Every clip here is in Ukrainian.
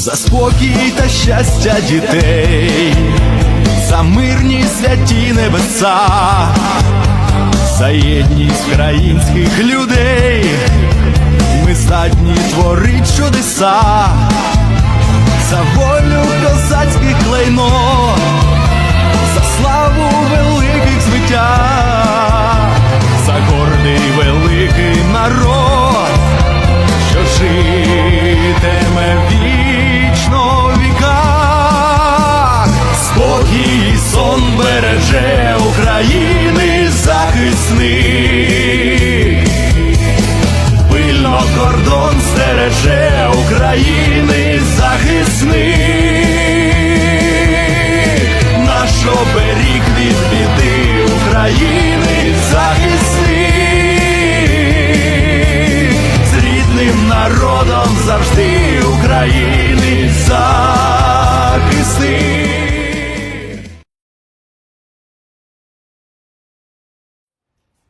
за спокій та щастя дітей, за мирні святі небеса, за єдність українських людей, ми здатні творить чудеса, за волю козацьких клейнот, України захисник.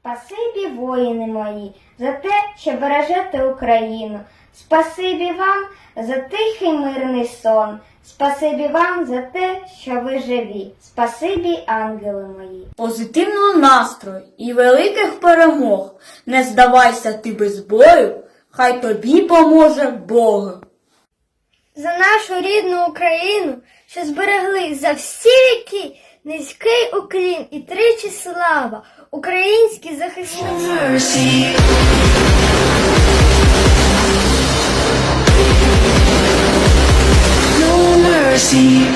Спасибі, воїни мої, за те, що бережете Україну. Спасибі вам за тихий мирний сон. Спасибі вам за те, що ви живі. Спасибі, ангели мої. позитивного настрою і великих перемог. Не здавайся ти без бою, хай тобі поможе Бог. За нашу рідну Україну, що зберегли за всі віки низький уклін і тричі слава, українські захисники. no mercy.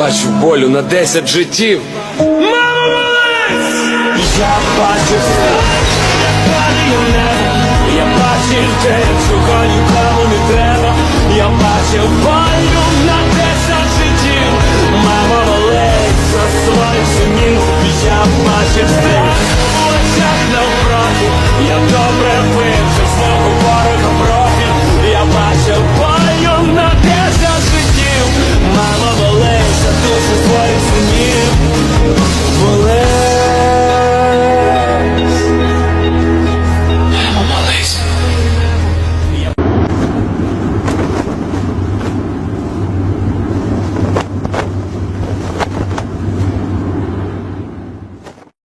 бачу болю на 10 життів. Я бачу страх, я падає небо Я бачив те, чого нікому